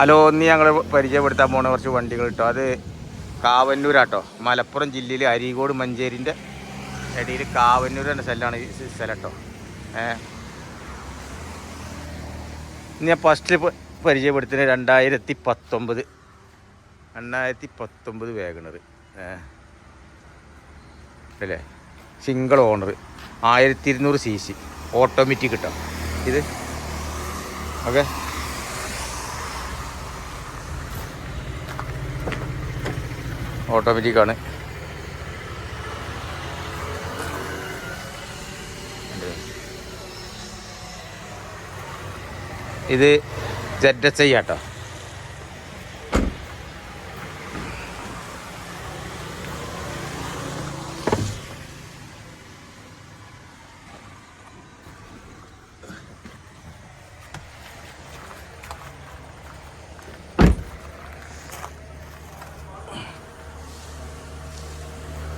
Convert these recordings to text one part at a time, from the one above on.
Hello ഒന്ന് ഞങ്ങൾ പരിചയപ്പെടുത്താൻ പോണ കുറച്ച് വണ്ടികൾ കേട്ടോ അത് കാവന്നൂരാട്ടോ. മലപ്പുറം ജില്ലയിൽ അരീകോട് മഞ്ചേരിന്റെ ഇടയിൽ കാവന്നൂർ എന്ന സ്ഥലമാണ് ഈ സ്ഥലം കേട്ടോ ഏ. ഞാൻ ഫസ്റ്റ് പരിചയപ്പെടുത്തുന്നത് രണ്ടായിരത്തി പത്തൊമ്പത് രണ്ടായിരത്തി പത്തൊമ്പത് വേഗണർ അല്ലേ? Single owner. ആയിരത്തി ഇരുന്നൂറ് സി സി. ഓട്ടോമാറ്റിക് കിട്ടാം. ഇത്? ഓക്കെ. ഓട്ടോമാറ്റിക് ആണ് ഇത് ജെഡ് എസ് ഐ ആട്ടോ.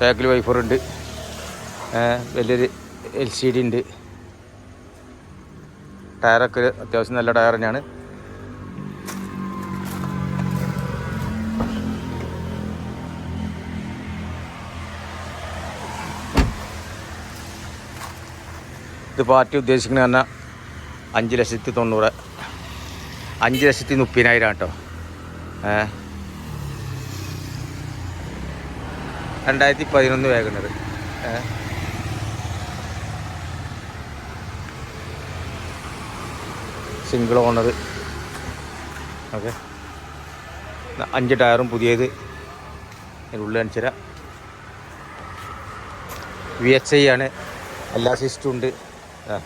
ബാക്കിൽ വൈഫറുണ്ട് വലിയൊരു എൽ സി ഡി ഉണ്ട്. ടയറൊക്കെ അത്യാവശ്യം നല്ല ടയർ തന്നെയാണ്. ഇത് പാർട്ടി ഉദ്ദേശിക്കുന്നത് പറഞ്ഞാൽ അഞ്ച് ലക്ഷത്തി തൊണ്ണൂറ് അഞ്ച് ലക്ഷത്തി മുപ്പതിനായിരം കേട്ടോ ഏ രണ്ടായിരത്തി പതിനൊന്ന് വേഗണത് സിംഗിൾ ഓണർ. ഓക്കെ. അഞ്ച് ടയറും പുതിയത്. ഉള്ളിൽ അനുസര വി എച്ച് ഐ ആണ്. എല്ലാ സിസ്റ്റും ഉണ്ട്. ആ.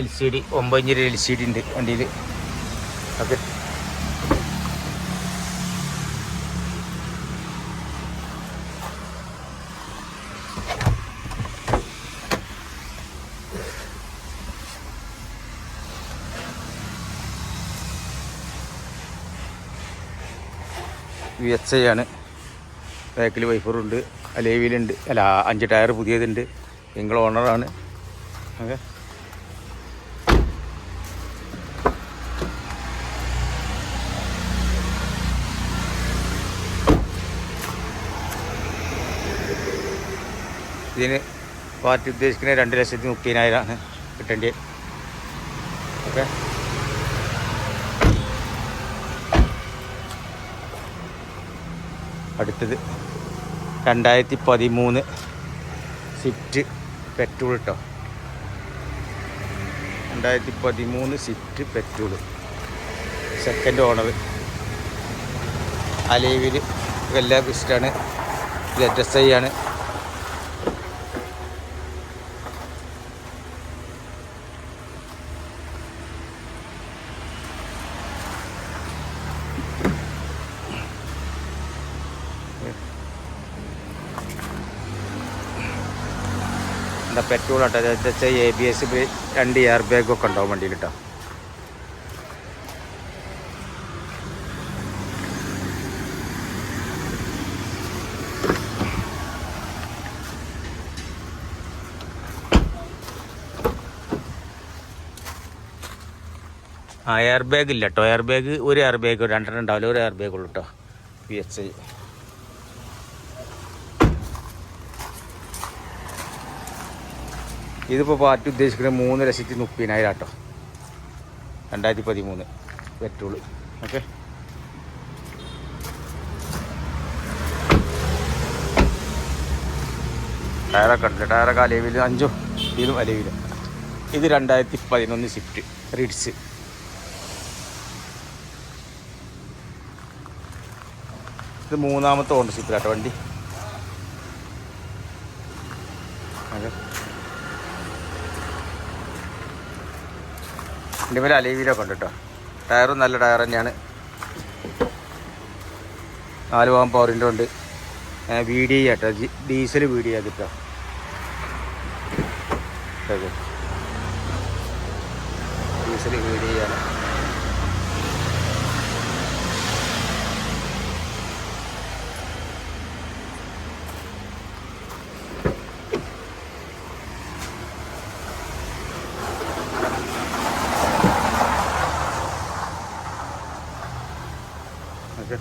എൽ സി ഡി ഒമ്പതിഞ്ചിന്റെ എൽ സി ഡി ഉണ്ട് വണ്ടിയിൽ. ഓക്കെ. വി എച്ച് ഐ ആണ്. ബാക്കിൽ വൈഫറുണ്ട് അലേവിലുണ്ട് അല്ല അഞ്ച് ടയർ പുതിയതുണ്ട്. നിങ്ങൾ ഓണറാണ് ഓക്കെ. ഇതിന് പാർട്ടി ഉദ്ദേശിക്കുന്നത് രണ്ട് ലക്ഷത്തി മുപ്പതിനായിരമാണ് കിട്ടേണ്ടത് ഓക്കെ. അടുത്തത് രണ്ടായിരത്തി പതിമൂന്ന് സ്വിഫ്റ്റ് പെട്രോൾ കേട്ടോ രണ്ടായിരത്തി പതിമൂന്ന് സ്വിഫ്റ്റ് പെട്രോൾ. സെക്കൻഡ് ഓണർ അലേവിൽ എല്ലാ ബിസ്റ്റാണ് ലെറ്റസ് ഐ ആണ്. എന്താ പെട്രോൾ ആട്ടോ? ഐ എ ബി എസ് രണ്ട് എയർ ബാഗൊക്കെ ഉണ്ടാവും വണ്ടിയിൽ കേട്ടോ ആ എയർ ബാഗ് ഇല്ല കേട്ടോ എയർ ബാഗ് ഒരു എയർ ബാഗ് രണ്ടെണ്ണം ഉണ്ടാവില്ല. ഒരു എയർ ബാഗ് ഉള്ളൂ കേട്ടോ പി എച്ച് ഐ ഇതിപ്പോൾ പാർട്ടി ഉദ്ദേശിക്കുന്നത് മൂന്ന് ലക്ഷത്തി മുപ്പതിനായിരം കേട്ടോ രണ്ടായിരത്തി പതിമൂന്ന്. Petrol okay? ടയറൊക്കെ ഉണ്ട്. ടയറൊക്കെ അലവിൽ അഞ്ചോ ഇതിലും അലവിൽ ഇത് രണ്ടായിരത്തി പതിനൊന്ന് സ്വിഫ്റ്റ് റിഡ്സ്. ഇത് മൂന്നാമത്തെ ഓണർഷിപ്പ് കേട്ടോ വണ്ടി. എന്റെ മേലെ അലീവിലൊക്കെ ഉണ്ട് കേട്ടോ. ടയറും നല്ല ടയർ തന്നെയാണ്. നാല് പോകാൻ പവറിന്റെ ഉണ്ട്. വി ഡി കേട്ടോ. ജി- ഡീസൽ വി ഡി ആക്കിട്ടോ ഡീസൽ വി ഡി ആണ് ഓക്കെ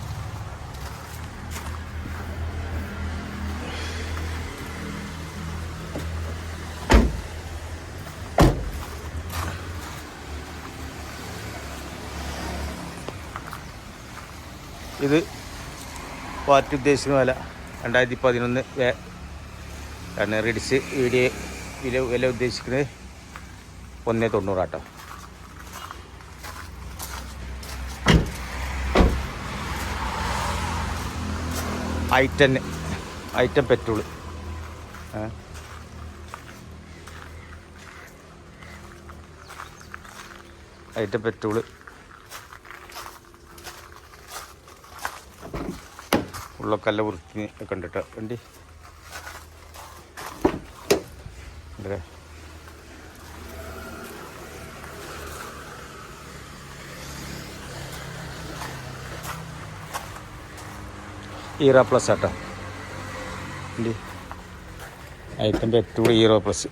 ഇത് പാർട്ടി ഉദ്ദേശിക്കുന്ന വില രണ്ടായിരത്തി പതിനൊന്ന് വേ റെഡിസ് വീഡിയോ വില വില ഉദ്ദേശിക്കുന്നത് ഒന്നേ തൊണ്ണൂറാട്ടോ. I ten i ten petrol. I ten petrol. ഉള്ളക്കല്ല വൃത്തി കേട്ടോ വണ്ടി. അല്ലേ ഹീറോ പ്ലസ് ആട്ടോ. I ten petrol Era Plus.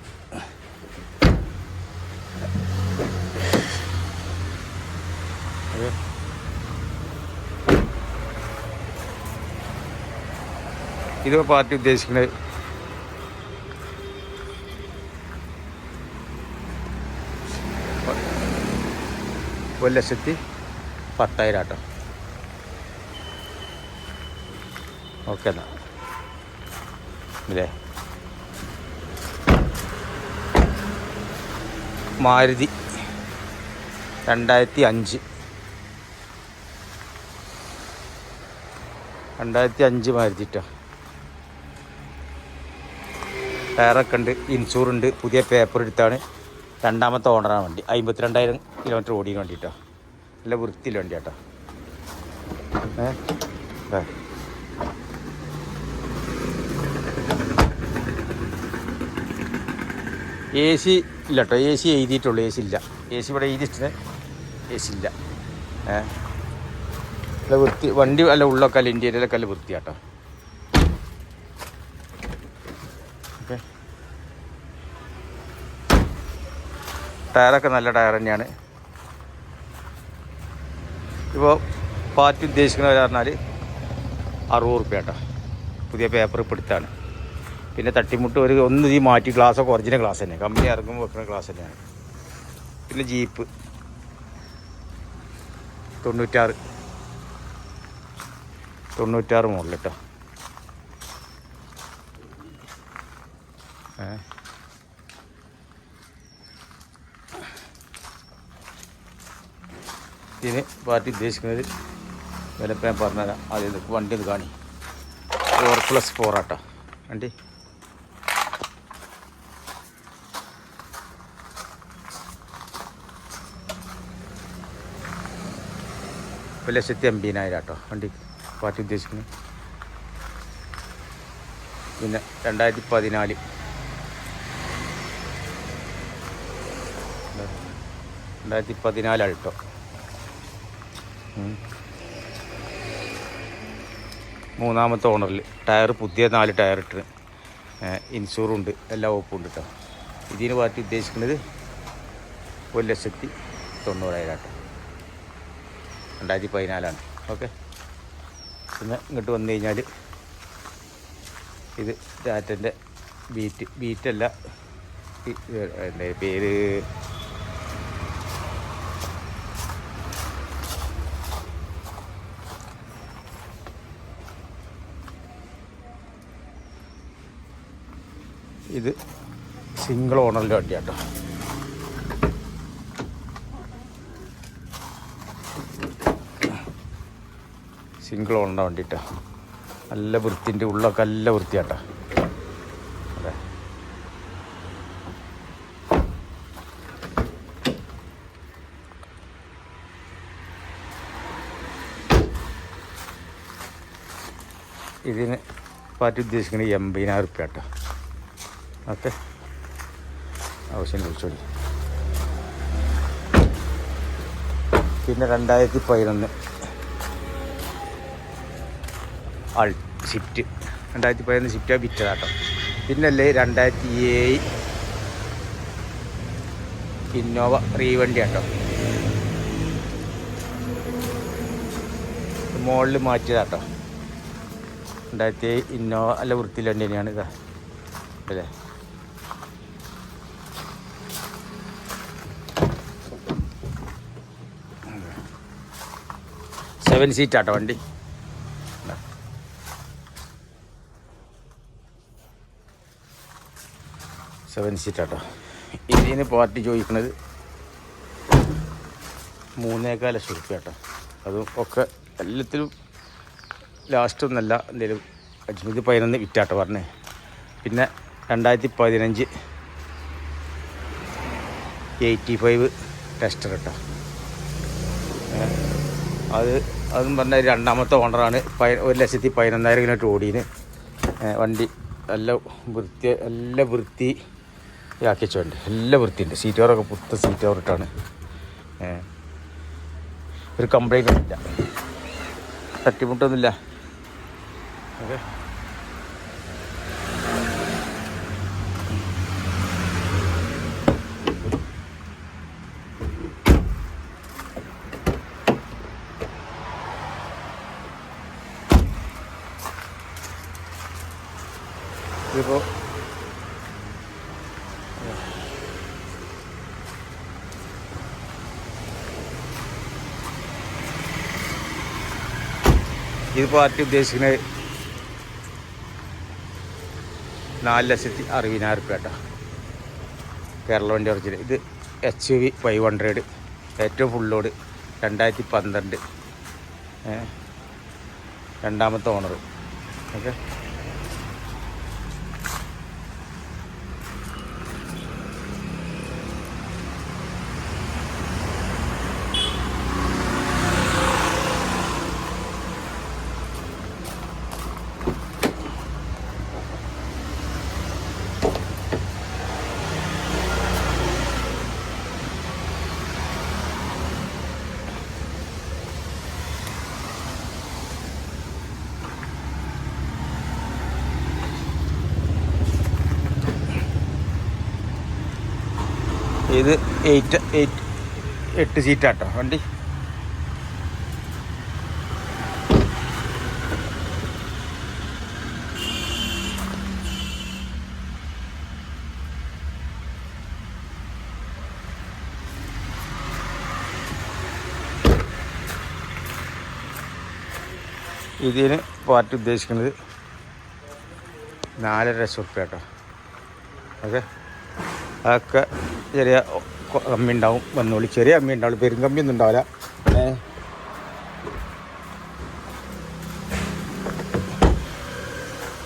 ഇത് പാർട്ടി ഉദ്ദേശിക്കുന്നത് ഒരു ലക്ഷത്തി പത്തായിരം ആട്ടോ. ഓക്കെ എന്നാ ഇല്ലേ? മാരുതി രണ്ടായിരത്തി അഞ്ച്. രണ്ടായിരത്തി അഞ്ച് മാരുതി കേട്ടോ ടയറൊക്കെ ഉണ്ട് ഇൻഷൂറുണ്ട് പുതിയ പേപ്പർ എടുത്താണ്. രണ്ടാമത്തെ ഓണറാണ് വണ്ടി. അമ്പത്തിരണ്ടായിരം കിലോമീറ്റർ ഓടിയ വണ്ടി കേട്ടോ നല്ല വൃത്തിയിൽ വണ്ടി കേട്ടോ ഏ? എ സി ഇല്ല കേട്ടോ എ സി എഴുതിയിട്ടുള്ളൂ എ സി ഇല്ല. എ സി ഇവിടെ എഴുതിയിട്ടുണ്ട് എ സി ഇല്ല ഏഹ് വൃത്തി വണ്ടി അല്ല ഉള്ളൊക്കെ അല്ല കല്ല് അല്ല വൃത്തിയാട്ടോ. ഓക്കെ. ടയറൊക്കെ നല്ല ടയർ തന്നെയാണ്. ഇപ്പോൾ പാറ്റി ഉദ്ദേശിക്കുന്നവർ പറഞ്ഞാൽ അറുപത് റുപ്യ കേട്ടോ പുതിയ പേപ്പർ ഇപ്പോൾ എടുത്താണ്. പിന്നെ തട്ടിമുട്ട് ഒരു ഒന്ന് ഈ മാറ്റി ഗ്ലാസ്സൊക്കെ ഒറിജിനൽ ഗ്ലാസ് തന്നെ. കമ്പനി ഇറങ്ങുമ്പോൾ വെക്കുന്ന ഗ്ലാസ് തന്നെയാണ്. പിന്നെ ജീപ്പ് തൊണ്ണൂറ്റാറ്. തൊണ്ണൂറ്റാറ് മോഡൽ കേട്ടോ ഇതിന് പാർട്ടി ഉദ്ദേശിക്കുന്നത് വിലപ്പം ഞാൻ പറഞ്ഞുതരാം. ആദ്യം വണ്ടി ഇത് കാണി ഫോർ പ്ലസ് ഫോർ ആട്ടോ. വണ്ടി? ഒരു ലക്ഷത്തി അമ്പതിനായിരം കേട്ടോ വണ്ടി പാർട്ടി ഉദ്ദേശിക്കുന്നത്. പിന്നെ രണ്ടായിരത്തി പതിനാല് രണ്ടായിരത്തി പതിനാല് അൾട്ടോ മൂന്നാമത്തെ ഓണറിൽ ടയർ പുതിയ നാല് ടയർ ഇട്ട് ഇൻഷൂറുണ്ട് എല്ലാ വകുപ്പും ഉണ്ട് കേട്ടോ ഇതിന് പാർട്ടി ഉദ്ദേശിക്കുന്നത് ഒരു ലക്ഷത്തി തൊണ്ണൂറായിരം കേട്ടോ രണ്ടായിരത്തി പതിനാലാണ് ഓക്കെ? പിന്നെ ഇങ്ങോട്ട് വന്നു കഴിഞ്ഞാൽ ഇത് ടാറ്റന്റെ ബീറ്റ് ബീറ്റല്ല. എന്റെ പേര്? ഇത് സിംഗിൾ ഓണറിന്റെ വണ്ടിയാട്ടോ. സിംഗിൾ ഓണറിന്റെ വണ്ടിട്ടോ നല്ല വൃത്തിന്റെ ഉള്ളൊക്കെ നല്ല വൃത്തിയാട്ടോ. ഇതിന് പാറ്റി ഉദ്ദേശിക്കുന്നത് എൺപതിനായിരം റുപ്യ കേട്ടോ ഓക്കെ. ആവശ്യം വിളിച്ചോളി പിന്നെ രണ്ടായിരത്തി പതിനൊന്ന്. ആൾ ഷിഫ്റ്റ് രണ്ടായിരത്തി പതിനൊന്ന് ഷിഫ്റ്റ് വിറ്റതാട്ടോ പിന്നല്ലേ രണ്ടായിരത്തി ഏഴ് ഇന്നോവ റീവണ്ടി ആട്ടോ. മുകളിൽ മാറ്റിയതാട്ടോ രണ്ടായിരത്തി ഏഴ് ഇന്നോവ അല്ല വൃത്തിയിൽ വണ്ടി തന്നെയാണ് ഇതാ. അല്ലേ? സെവൻ സീറ്റാട്ടോ വണ്ടി. സെവൻ സീറ്റാട്ടോ ഇതിന് പാർട്ടി ചോദിക്കുന്നത് മൂന്നേകാല ലക്ഷം കേട്ടോ അതും ഒക്കെ എല്ലാത്തിലും ലാസ്റ്റ് ഒന്നല്ല എന്തെങ്കിലും അജ്മീത് പതിനൊന്ന് വിറ്റാട്ടോ പറഞ്ഞേ. പിന്നെ രണ്ടായിരത്തി പതിനഞ്ച് എയ്റ്റി ഫൈവ് ടെസ്റ്റർ കേട്ടോ അത് അതും പറഞ്ഞാൽ രണ്ടാമത്തെ ഓണറാണ് പയ- ഒരു ലക്ഷത്തി പതിനൊന്നായിരം കിലോമീറ്റർ ഓടീന്. വണ്ടി നല്ല വൃത്തി നല്ല വൃത്തി ആക്കി വെച്ചുണ്ട് എല്ലാം വൃത്തിയുണ്ട്. സീറ്റ് കവറൊക്കെ പുത്ത സീറ്റ് കവറിട്ടാണ് ഒരു കംപ്ലൈന്റ് ഒന്നുമില്ല. തട്ടിമുട്ടൊന്നുമില്ല. ഓക്കെ. ഇതിപ്പോൾ ഇത് പാർട്ടി ഉദ്ദേശിക്കുന്നത് നാല് ലക്ഷത്തി അറുപതിനായിരം റുപ്യ കേട്ടോ. കേരള വണ്ടി ഒറിജിനൽ. ഇത് എച്ച് വി ഫൈവ് ഹൺഡ്രഡ് ഏറ്റവും ഫുൾ ലോഡ് രണ്ടായിരത്തി പന്ത്രണ്ട്. രണ്ടാമത്തെ ഓണർ ഓക്കെ? ഇത് എയ്റ്റ് എയ്റ്റ് എട്ട് സീറ്റാട്ടോ വണ്ടി. ഇതിന് പാർട്ടി ഉദ്ദേശിക്കുന്നത് നാലര ലക്ഷം റുപ്യ കേട്ടോ ഓക്കെ? അതൊക്കെ ചെറിയ കമ്മി ഉണ്ടാവും വന്നോളി. ചെറിയ കമ്മി ഉണ്ടാവുള്ളൂ പെരും കമ്മി ഒന്നും ഉണ്ടാവില്ല.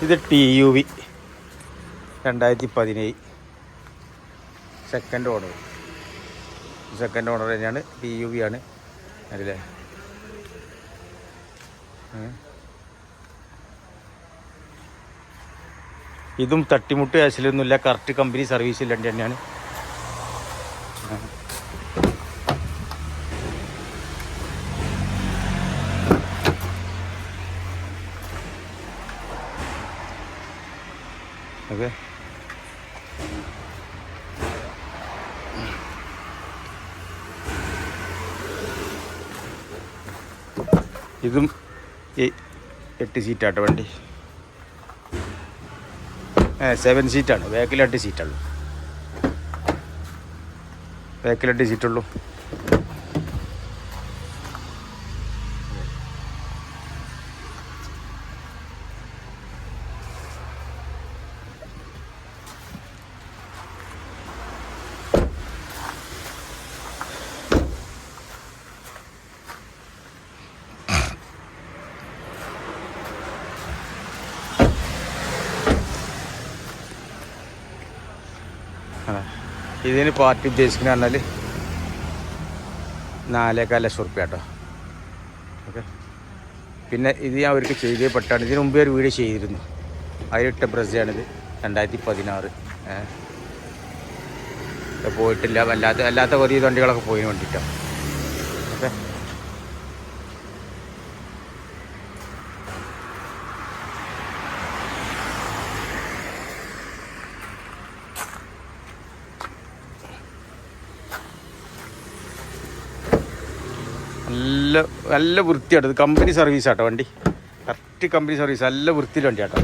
ഇത് ടി യു വി. രണ്ടായിരത്തി പതിനേഴ് സെക്കൻഡ് ഓർഡർ സെക്കൻഡ് ഓർഡർ തന്നെയാണ്. ടി യു വി ആണ്. അതിലെ ഇതും തട്ടിമുട്ട് കാശിലൊന്നുമില്ല കറക്റ്റ് കമ്പനി സർവീസ് ഇല്ലാണ്ട് തന്നെയാണ്. ഓക്കെ. ഇതും എട്ട് സീറ്റാട്ടോ വണ്ടി. സെവൻ സീറ്റാണ് ബാക്കിൽ എട്ട് സീറ്റുള്ളൂ ബാക്കിൽ എട്ട് സീറ്റുള്ളൂ ഇതിന് പാർട്ടി ഉദ്ദേശിക്കുന്ന പറഞ്ഞാൽ നാലേക്കാൽ ലക്ഷം ഉറുപ്പ്യ കേട്ടോ. ഓക്കെ? പിന്നെ ഇത് ഞാൻ അവർക്ക് ചെയ്തേ പെട്ടാണ്. ഇതിന് മുമ്പേ ഒരു വീഡിയോ ചെയ്തിരുന്നു. അതിലിട്ട ബ്രസയാണിത് രണ്ടായിരത്തി പതിനാറ്. പോയിട്ടില്ല. വല്ലാത്ത അല്ലാത്ത കുറേ വണ്ടികളൊക്കെ പോയിന് വേണ്ടിയിട്ടാണ് ഓക്കെ നല്ല നല്ല വൃത്തിയാട്ടോ ഇത്. കമ്പനി സർവീസ് ആട്ടോ വണ്ടി. Correct company service. നല്ല വൃത്തിയിൽ വണ്ടി ആട്ടോ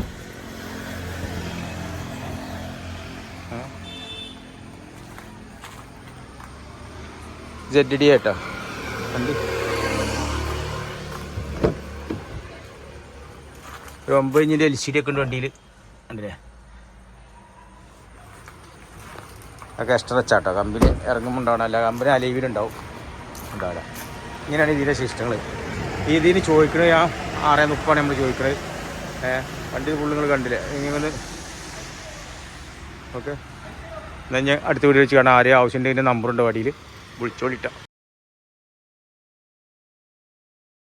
ജെഡ് ഡി ആട്ടോ വണ്ടി. ഒരു ഒമ്പത് ഇഞ്ചിന്റെ എൽ സി ഡി ഒക്കെ ഉണ്ട് വണ്ടിയിൽ ഉണ്ടല്ലേ അതൊക്കെ എക്സ്ട്രാ വെച്ചാട്ടോ കമ്പനി ഇറങ്ങുമ്പോൾ ഉണ്ടാവണം അല്ല കമ്പനി അലൈവിലുണ്ടാവും ഉണ്ടാവില്ല. ഇങ്ങനെയാണ് ഇതിന്റെ സിസ്റ്റങ്ങൾ ഇതിന് ചോദിക്കണത് ഞാൻ ആറേ മുപ്പാണ് നമ്മൾ ചോദിക്കണത്. ഏഹ് വണ്ടി ഫുള്ള് നിങ്ങൾ കണ്ടില്ലേ? ഇങ്ങനെ ഓക്കെ. എന്നാൽ ഞാൻ അടുത്ത വീഡിയോ വെച്ച് കാണാം. ആരെയും ആവശ്യമുണ്ടെങ്കിൽ നമ്പറുണ്ട് വടിയിൽ വിളിച്ചോളിട്ടാ.